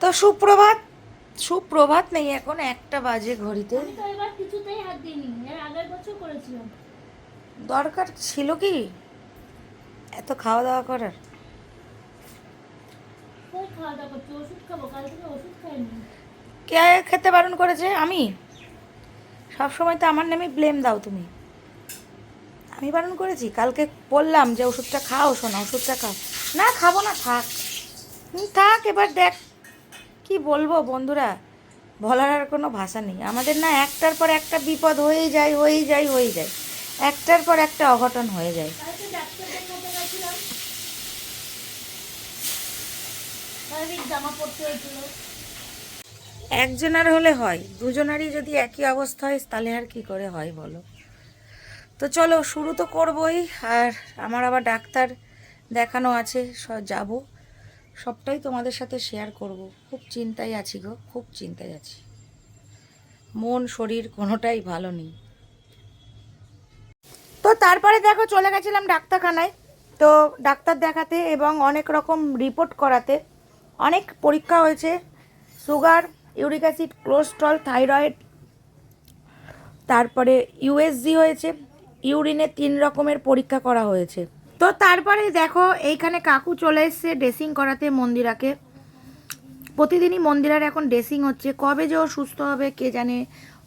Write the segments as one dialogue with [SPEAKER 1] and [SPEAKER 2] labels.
[SPEAKER 1] তো সুপ্রভাত সুপ্রভাত নেই এখন একটা বাজে ঘড়িতে। দরকার ছিল কি? এত খাওয়া দাওয়া করার কে খেতে বারণ করেছে? আমি? সব সময় তো আমার নামে ব্লেম দাও তুমি। আমি বারণ করেছি কালকে বললাম যে ওষুধটা খাও শোনা ওষুধটা খাও। না খাব না থাক। থাক, এবার দেখ। কি বলব বন্ধুরা? বলার আর কোনো ভাষা নেই। আমাদের না একটার পর একটা বিপদ হয়েই যায় হয়েই যায় হয়েই যায়। একটার পর একটা অঘটন হয়ে যায়। একজনের হলে হয়, দুজনারই যদি একই অবস্থা হয়, তাহলে আর কি করে হয় বলো? তো চলো, শুরু তো করবই। আর আমার আবার ডাক্তার দেখানো আছে, স- যাব। সবটাই তোমাদের সাথে শেয়ার করব। খুব চিন্তায় আছি গো, খুব চিন্তায় আছি। মন, শরীর কোনোটাই ভালো নেই। তো তারপরে দেখো, চলে গেছিলাম ডাক্তারখানায়। তো ডাক্তার দেখাতে এবং অনেক রকম রিপোর্ট করাতে। অনেক পরীক্ষা হয়েছে। Sugar uric acid cholesterol thyroid তারপরে ইউএসজি হয়েছে। ইউরিনে তিন রকমের পরীক্ষা করা হয়েছে। তো তারপরে দেখো, এইখানে কাকু চলে এসছে ড্রেসিং করাতে মন্দিরাকে। প্রতিদিনই মন্দিরার এখন ড্রেসিং হচ্ছে। কবে যে ও সুস্থ হবে কে জানে,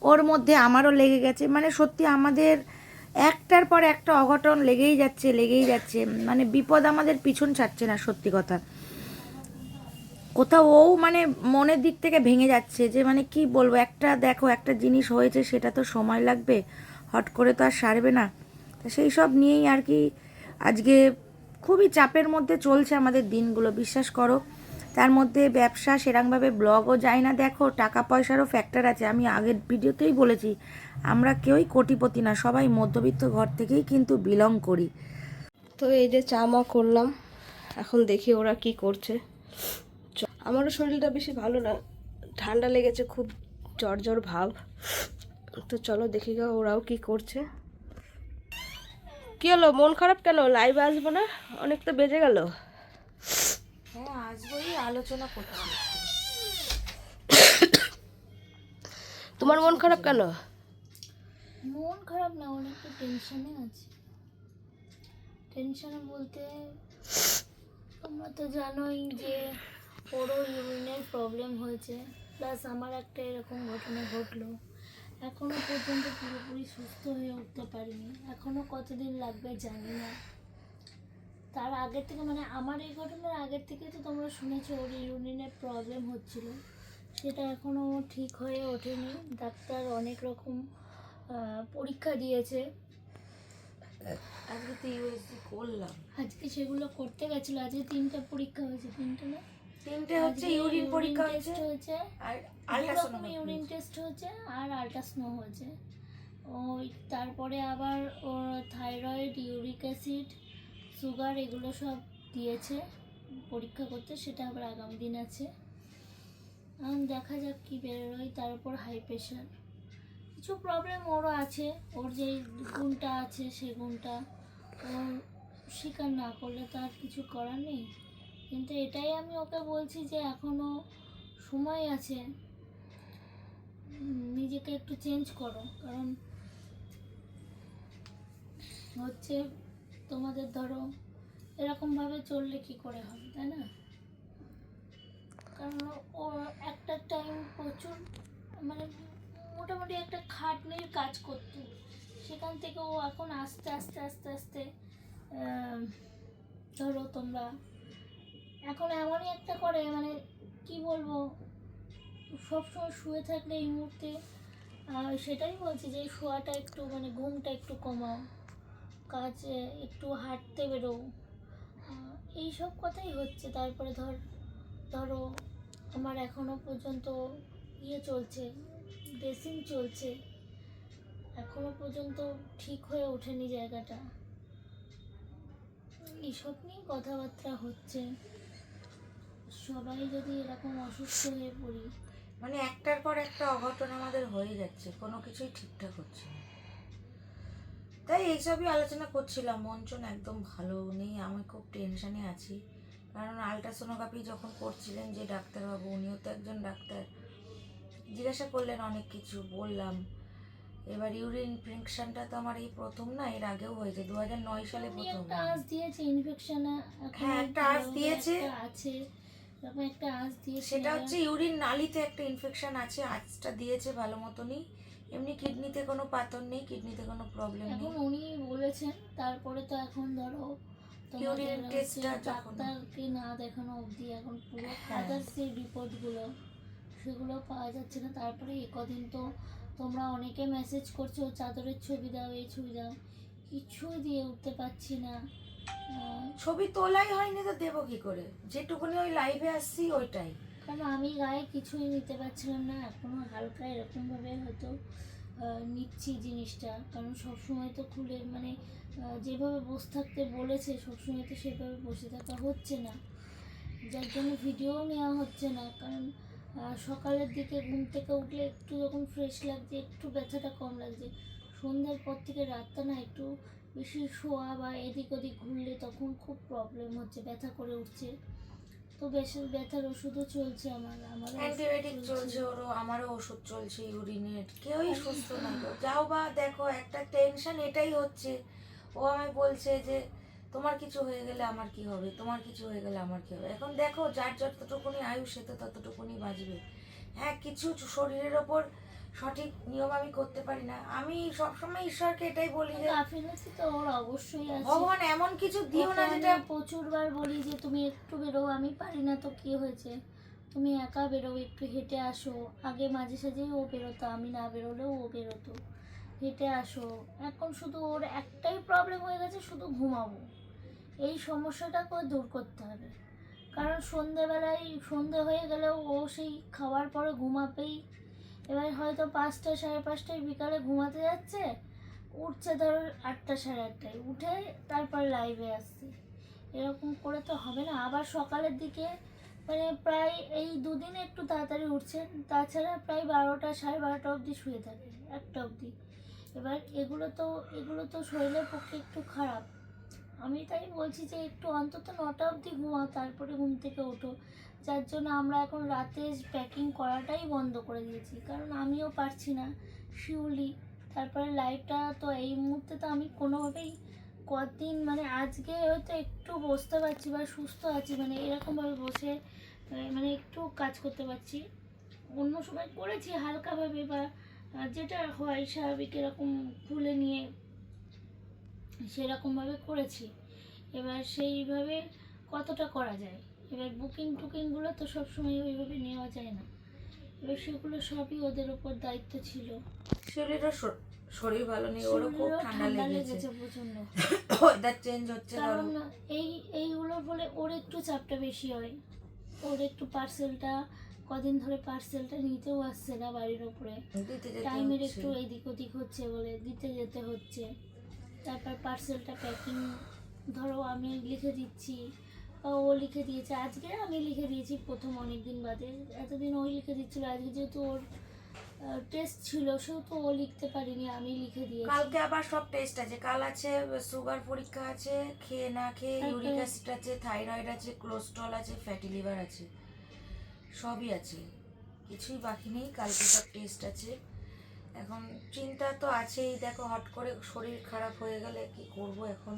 [SPEAKER 1] ওর মধ্যে আমারও লেগে গেছে। মানে সত্যি আমাদের একটার পর একটা অঘটন লেগেই যাচ্ছে লেগেই যাচ্ছে। মানে বিপদ আমাদের পিছন ছাড়ছে না, সত্যি কথা। কোথাও ও মানে মনের দিক থেকে ভেঙে যাচ্ছে যে মানে কি বলব, একটা দেখো, একটা জিনিস হয়েছে, সেটা তো সময় লাগবে। হট করে তো আর সারবে না। তা সেই সব নিয়েই আর কি আজকে খুবই চাপের মধ্যে চলছে আমাদের দিনগুলো, বিশ্বাস করো। তার মধ্যে ব্যবসা সেরকমভাবে ব্লগও যায় না, দেখো, টাকা পয়সারও ফ্যাক্টর আছে। আমি আগের ভিডিওতেই বলেছি, আমরা কেউই কোটিপতি না, সবাই মধ্যবিত্ত ঘর থেকেই কিন্তু বিলং করি।
[SPEAKER 2] তো এই যে চা মা করলাম, এখন দেখি ওরা কি করছে। আমারও শরীরটা বেশি ভালো না, ঠান্ডা লেগেছে, খুব জ্বর জ্বর ভাব। তো চলো দেখি গা ওরাও কি করছে। কি হলো? মন খারাপ কেন? লাইভে আসব না? অনেক তো বেজে গেল।
[SPEAKER 1] হ্যাঁ আসবোই আলোচনা করতে
[SPEAKER 2] তোমার মন খারাপ কেন?
[SPEAKER 3] মন খারাপ না অনেক একটু টেনশনে আছে। টেনশনে বলতে তোমরা তো জানোই যে ওরও ইউরিনের প্রবলেম হয়েছে। প্লাস আমার একটা এরকম ঘটনা ঘটলো। এখনও পর্যন্ত পুরোপুরি সুস্থ হয়ে উঠতে পারিনি। এখনও কতদিন লাগবে জানি না। তার আগের থেকে মানে আমার এই ঘটনার আগের থেকে তো তোমরা শুনেছো ওর ইউরিনের প্রবলেম হচ্ছিল। সেটা এখনও ঠিক হয়ে ওঠেনি। ডাক্তার অনেক রকম পরীক্ষা দিয়েছে।
[SPEAKER 1] আজকে তো ইউএসজি করলাম।
[SPEAKER 3] আজকে সেগুলো করতে গেছিল। আজকে তিনটা পরীক্ষা হয়েছে। তিনটে না?
[SPEAKER 1] তিনটে হচ্ছে ইউরিন পরীক্ষা হয়েছে
[SPEAKER 3] হয়েছে।
[SPEAKER 1] আর
[SPEAKER 3] রকম ইউরিন টেস্ট হয়েছে আর আল্ট্রাস্নো হয়েছে। ওই তারপরে আবার ওর থাইরয়েড ইউরিক অ্যাসিড সুগার এগুলো সব দিয়েছে। পরীক্ষা করতে সেটা আবার আগামী দিন আছে। এখন দেখা যাক কী বেরোয় তার উপর হাই প্রেশার কিছু প্রবলেম ওরও আছে। ওর যে গুণটা আছে সেই গুণটা। ওর স্বীকার না করলে তো আর কিছু করার নেই। কিন্তু এটাই আমি ওকে বলছি যে এখনও সময় আছে নিজেকে একটু চেঞ্জ করো। কারণ হচ্ছে তোমাদের ধরো, এরকমভাবে চললে কি করে হবে, তাই না? কারণ ও একটা টাইম প্রচুর মানে মোটামুটি একটা খাটনির কাজ করতো। সেখান থেকে ও এখন আস্তে আস্তে আস্তে আস্তে ধরো তোমরা এখন এমনই একটা করে মানে কি বলব সবসময় শুয়ে থাকলে এই মুহূর্তে সেটাই বলছি যে শোয়াটা একটু মানে ঘুমটা একটু কমাও কাজে একটু হাঁটতে বেরো আহ, এই সব কথাই হচ্ছে। তারপরে ধর ধরো আমার এখনও পর্যন্ত ইয়ে চলছে ড্রেসিং চলছে এখনও পর্যন্ত ঠিক হয়ে ওঠেনি জায়গাটা। এইসব নিয়ে কথাবার্তা হচ্ছে। সবাই যদি এরকম অসুস্থ হয়ে পড়ি।
[SPEAKER 1] মানে একটার পর একটা অঘটন আমাদের হয়ে যাচ্ছে কোনো কিছুই ঠিকঠাক হচ্ছে না। তাই এইসবই আলোচনা করছিলাম মন চন একদম ভালো নেই আমি খুব টেনশনে আছি। কারণ আলট্রাসোনোগ্রাফি যখন করছিলেন যে ডাক্তারবাবু উনিও তো একজন ডাক্তার জিজ্ঞাসা করলেন অনেক কিছু বললাম। এবার ইউরিন ইনফেকশনটা তো আমার এই প্রথম না এর আগেও হয়েছে দু হাজার নয় সালে প্রথম।
[SPEAKER 3] দিয়েছে ইনফেকশন
[SPEAKER 1] হ্যাঁ, একটা দিয়েছে।
[SPEAKER 3] আছে। একটা আঁচ
[SPEAKER 1] সেটা হচ্ছে ইউরিন নালিতে একটা ইনফেকশন আছে আজটা দিয়েছে ভালো মতনই। এমনি কিডনিতে কোনো পাথর নেই কিডনিতে কোনো প্রবলেম নেই।
[SPEAKER 3] এখন উনি বলেছেন তারপরে তো এখন ধরো
[SPEAKER 1] Urine যখন-
[SPEAKER 3] ডাক্তারকে না দেখানো অবধি এখন পুরো
[SPEAKER 1] হ্যাঁ।
[SPEAKER 3] আদার্স যে রিপোর্টগুলো সেগুলো পাওয়া যাচ্ছে না। তারপরে এ কদিন তো তোমরা অনেকে মেসেজ করছ চাদরের ছবি দাও এই ছবি দাও কিছুই দিয়ে উঠতে পারছি না।
[SPEAKER 1] ছবি তোলাই হয়নি তো দেবো কি করে? যেটুকুনি ওই লাইভে আসছি, ওইটাই।
[SPEAKER 3] কারণ আমি গায়ে কিছুই নিতে পারছিলাম না, এখনও হালকা এরকমভাবে হয়তো নিচ্ছি জিনিসটা। কারণ সবসময় তো খুলে মানে যেভাবে বসে থাকতে বলেছে, সবসময় তো সেভাবে বসে থাকা হচ্ছে না। যার জন্য ভিডিও নেওয়া হচ্ছে না। কারণ সকালের দিকে ঘুম থেকে উঠলে একটু যখন ফ্রেশ লাগছে, একটু ব্যথাটা কম লাগছে। সন্ধ্যার পর থেকে রাতটা না একটু বেশি শোয়া বা এদিক ওদিক ঘুরলে তখন খুব প্রবলেম হচ্ছে ব্যথা করে উঠছে। তো বেশি ব্যথার ওষুধও চলছে আমার আমার
[SPEAKER 1] অ্যান্টিবায়োটিক চলছে। ওরও আমারও ওষুধ চলছে ইউরিনের কেউই সুস্থ না তো যাও বা দেখো একটা টেনশন এটাই হচ্ছে। ও আমায় বলছে যে তোমার কিছু হয়ে গেলে আমার কি হবে? তোমার কিছু হয়ে গেলে আমার কি হবে? এখন দেখো যার যতটুকুনি আয়ু সে তো ততটুকুনি বাঁচবে। হ্যাঁ কিছু শরীরের ওপর সঠিক নিয়ম আমি করতে পারি না। আমি সবসময় ঈশ্বরকে এটাই বলি যে
[SPEAKER 3] গাফিলতি তো ওর অবশ্যই আছে।
[SPEAKER 1] ভগবান এমন কিছু দিও না যেটা
[SPEAKER 3] প্রচুরবার বলি যে তুমি একটু বেরো আমি পারি না তো কি হয়েছে? তুমি একা বেরো একটু হেঁটে আসো। আগে মাঝে সাঝেই ও বেরোতো আমি না বেরোলেও ও বেরোতো। হেঁটে আসো। এখন শুধু ওর একটাই প্রবলেম হয়ে গেছে শুধু ঘুমাবো। এই সমস্যাটাকে দূর করতে হবে। কারণ সন্ধেবেলায় সন্ধে হয়ে গেলেও ও সেই খাওয়ার পরে ঘুমাবেই এবার হয়তো পাঁচটা সাড়ে পাঁচটায় বিকালে ঘুমাতে যাচ্ছে, উঠছে ধরো আটটা সাড়ে আটটায়, উঠে তারপর লাইভে আসছে। এরকম করে তো হবে না। আবার সকালের দিকে মানে প্রায় এই দুদিন একটু তাড়াতাড়ি উঠছে, তাছাড়া প্রায় বারোটা সাড়ে বারোটা অবধি শুয়ে থাকে, একটা অবধি। এবার এগুলো তো এগুলো তো শরীরের পক্ষে একটু খারাপ। আমি তাই বলছি যে একটু অন্তত নটা অবধি ঘুমাও, তারপরে ঘুম থেকে ওঠো। যার জন্য আমরা এখন রাতে প্যাকিং করাটাই বন্ধ করে দিয়েছি। কারণ আমিও পারছি না শিউলি তারপরে লাইফটা তো এই মুহূর্তে তো আমি কোনোভাবেই কদিন মানে আজকে হয়তো একটু বসতে পারছি বা সুস্থ আছি মানে এরকমভাবে বসে মানে একটু কাজ করতে পারছি। অন্য সময় করেছি হালকাভাবে বা যেটা হয় স্বাভাবিক এরকম খুলে নিয়ে সেরকমভাবে করেছি। এবার সেইভাবে কতটা করা যায়? এবার বুকিং টুকিংগুলো তো সবসময় ওইভাবে নেওয়া যায় না। এবার সেগুলো সবই ওদের ওপর দায়িত্ব ছিল।
[SPEAKER 1] শরীরও শরীর ভালো নেই ওরও খুব ঠান্ডা লেগেছে।
[SPEAKER 3] প্রচণ্ড
[SPEAKER 1] ওয়েদার চেঞ্জ হচ্ছে
[SPEAKER 3] কারণ এই এইগুলোর ফলে ওর একটু চাপটা বেশি হয়। ওর একটু পার্সেলটা কদিন ধরে পার্সেলটা নিতেও আসছে না বাড়ির
[SPEAKER 1] যেতে
[SPEAKER 3] টাইমের একটু এদিক ওদিক হচ্ছে বলে দিতে যেতে হচ্ছে। তারপর পার্সেলটা প্যাকিং ধরো আমি লিখে দিচ্ছি বা ও লিখে দিয়েছে আজকে আমি লিখে দিয়েছি প্রথম অনেক দিন বাদে। এতদিন ওই লিখে দিচ্ছিল আজকে যেহেতু ওর টেস্ট ছিল সেহেতু ও লিখতে পারিনি আমি লিখে দিয়েছি।
[SPEAKER 1] কালকে আবার সব টেস্ট আছে কাল আছে সুগার পরীক্ষা আছে খেয়ে না খেয়ে ইউরিক অ্যাসিড আছে থাইরয়েড আছে কোলেস্ট্রল আছে ফ্যাটি লিভার আছে সবই আছে কিছুই বাকি নেই কালকে সব টেস্ট আছে। এখন চিন্তা তো আছেই, দেখো হট করে শরীর খারাপ হয়ে গেলে কি করব এখন?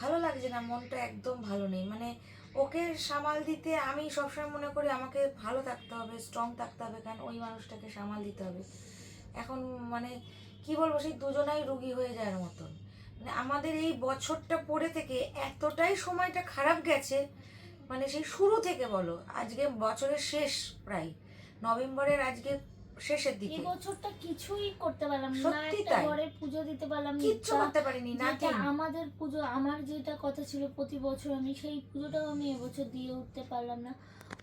[SPEAKER 1] ভালো লাগছে না, মনটা একদম ভালো নেই। মানে ওকে সামাল দিতে আমি সবসময় মনে করি আমাকে ভালো থাকতে হবে স্ট্রং থাকতে হবে, কারণ ওই মানুষটাকে সামাল দিতে হবে। এখন মানে কি বলব, সেই দুজনাই রুগী হয়ে যাওয়ার মতন। মানে আমাদের এই বছরটা পড়ে থেকে এতটাই সময়টা খারাপ গেছে মানে সেই শুরু থেকে বলো, আজকে বছরের শেষ প্রায়। নভেম্বরের আজকে শেষের
[SPEAKER 3] এই
[SPEAKER 1] দিকে
[SPEAKER 3] বছরটা কিছুই করতে পারলাম না একটা। ঘরের পুজো দিতে পারলাম না
[SPEAKER 1] কিচ্ছু করতে পারিনি না
[SPEAKER 3] আমাদের পুজো আমার যেটা কথা ছিল প্রতি বছর আমি সেই পুজোটাও আমি এবছর দিয়ে উঠতে পারলাম না।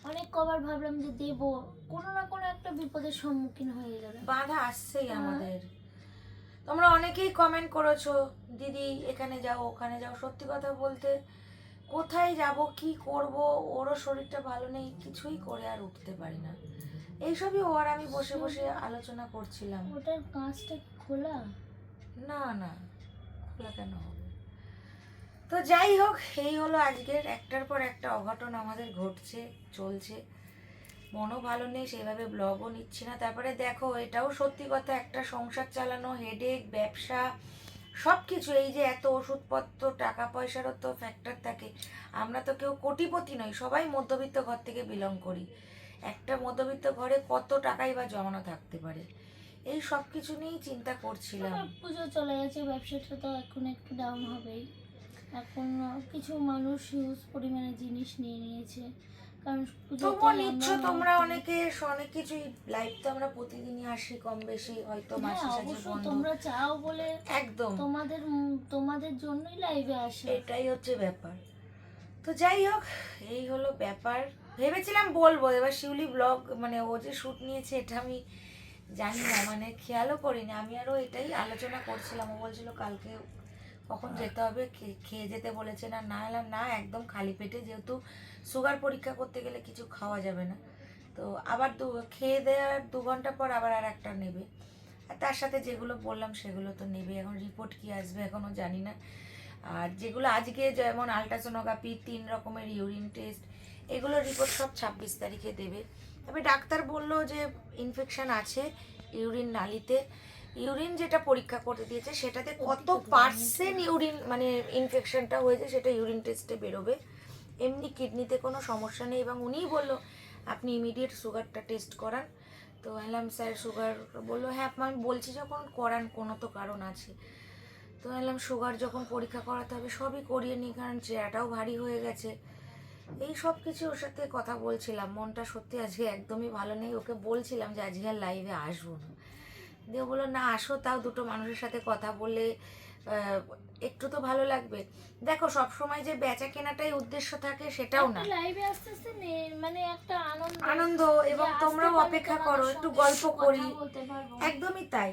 [SPEAKER 3] অনেক কবার ভাবলাম যে দেব কোনো না কোনো একটা বিপদের সম্মুখীন হয়ে গেল
[SPEAKER 1] বাধা আসছেই। আমাদের। তোমরা অনেকেই কমেন্ট করেছ দিদি এখানে যাও ওখানে যাও। সত্যি কথা বলতে কোথায় যাব কি করব ওরও শরীরটা ভালো নেই কিছুই করে আর উঠতে পারি না। এইসবই ও আর আমি বসে বসে আলোচনা করছিলাম।
[SPEAKER 3] ওটার কাঁচটা খোলা?
[SPEAKER 1] না না খোলা কেন হবে? তো যাই হোক এই হলো আজকের। একটার পর একটা অঘটন আমাদের ঘটছে চলছে। মনও ভালো নেই সেভাবে ব্লগও নিচ্ছি না। তারপরে দেখো এটাও সত্যি কথা একটা সংসার চালানো হেডেক ব্যবসা সব কিছু এই যে এত ওষুধপত্র টাকা পয়সারও তো ফ্যাক্টর থাকে। আমরা তো কেউ কোটিপতি নই সবাই মধ্যবিত্ত ঘর থেকে বিলং করি। একটা মধ্যবিত্ত ঘরে কত টাকাই বা জমানো থাকতে পারে? এই সব কিছু নিয়েই চিন্তা করছিলাম।
[SPEAKER 3] পুজো চলে গেছে ব্যবসাটা তো এখন একটু ডাউন হবেই। এখন কিছু মানুষ হিউজ পরিমাণে জিনিস নিয়ে নিয়েছে। কারণ
[SPEAKER 1] তবুও নিচ্ছ তোমরা অনেকে অনেক কিছুই লাইভ তো আমরা প্রতিদিনই আসি কম বেশি হয়তো
[SPEAKER 3] হ্যাঁ
[SPEAKER 1] মাসে
[SPEAKER 3] তোমরা চাও বলে
[SPEAKER 1] একদম।
[SPEAKER 3] তোমাদের তোমাদের জন্যই লাইভে আসে।
[SPEAKER 1] এটাই হচ্ছে ব্যাপার। তো যাই হোক এই হলো ব্যাপার। ভেবেছিলাম বলব এবার শিউলি ব্লগ মানে ও যে শ্যুট নিয়েছে এটা আমি জানি না মানে খেয়ালও করিনি। আমি আরও এটাই আলোচনা করছিলাম। ও বলছিল কালকে কখন যেতে হবে খেয়ে যেতে বলেছে না না এলাম না একদম খালি পেটে যেহেতু সুগার পরীক্ষা করতে গেলে কিছু খাওয়া যাবে না। তো আবার দু খেয়ে দেওয়ার দু ঘণ্টা পর আবার আর একটা নেবে। আর তার সাথে যেগুলো বললাম সেগুলো তো নেবে। এখন রিপোর্ট কি আসবে এখনও জানি না। আর যেগুলো আজকে যেমন আলট্রাসোনোগ্রাফি তিন রকমের ইউরিন টেস্ট এগুলোর রিপোর্ট সব ছাব্বিশ তারিখে দেবে। তবে ডাক্তার বলল যে ইনফেকশান আছে ইউরিন নালিতে। ইউরিন যেটা পরীক্ষা করতে দিয়েছে সেটাতে কত পার্সেন্ট ইউরিন মানে ইনফেকশনটা হয়েছে সেটা ইউরিন টেস্টে বেরোবে। এমনি কিডনিতে কোনো সমস্যা নেই এবং উনিই বলল আপনি ইমিডিয়েট সুগারটা টেস্ট করান। তো বললাম স্যার সুগার বলল হ্যাঁ আমি বলছি যখন করান কোনো তো কারণ আছে। তো বললাম সুগার যখন পরীক্ষা করাতে হবে সবই করিয়ে নিই কারণ চেহারাটাও ভারী হয়ে গেছে। এই সব কিছু ওর সাথে কথা বলছিলাম মনটা সত্যি আজকে একদমই ভালো নেই। ওকে বলছিলাম যে আজকে আর লাইভে আসব না। দিয়ে বলল না আসো তাও দুটো মানুষের সাথে কথা বলে একটু তো ভালো লাগবে। দেখো সব সময় যে বেচা কেনাটাই উদ্দেশ্য থাকে সেটাও না।
[SPEAKER 3] লাইভে আস্তে আস্তে মানে একটা আনন্দ।
[SPEAKER 1] আনন্দ এবং তোমরাও অপেক্ষা করো একটু গল্প করি। একদমই তাই।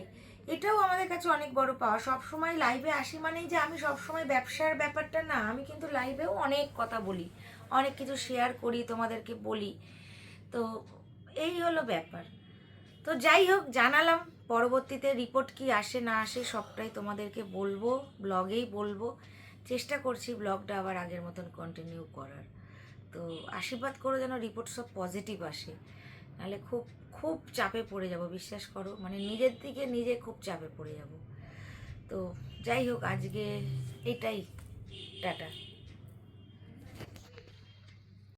[SPEAKER 1] এটাও আমাদের কাছে অনেক বড় পাওয়া। সব সময় লাইভে আসি মানেই যে আমি সব সময় ব্যবসার ব্যাপারটা না, আমি কিন্তু লাইভেও অনেক কথা বলি, অনেক কিছু শেয়ার করি, তোমাদেরকে বলি। তো এই হলো ব্যাপার। তো যাই হোক, জানালাম, পরবর্তীতে রিপোর্ট কি আসে না আসে সবটাই তোমাদেরকে বলব ব্লগেই বলব। চেষ্টা করছি ব্লগটা আবার আগের মতন কন্টিনিউ করার। তো আশীর্বাদ করো যেন রিপোর্ট সব পজিটিভ আসে। নাহলে খুব খুব চাপে পড়ে যাব, বিশ্বাস করো। মানে নিজের দিকে নিজে খুব চাপে পড়ে যাব। তো যাই হোক, আজকে এটাই, টাটা।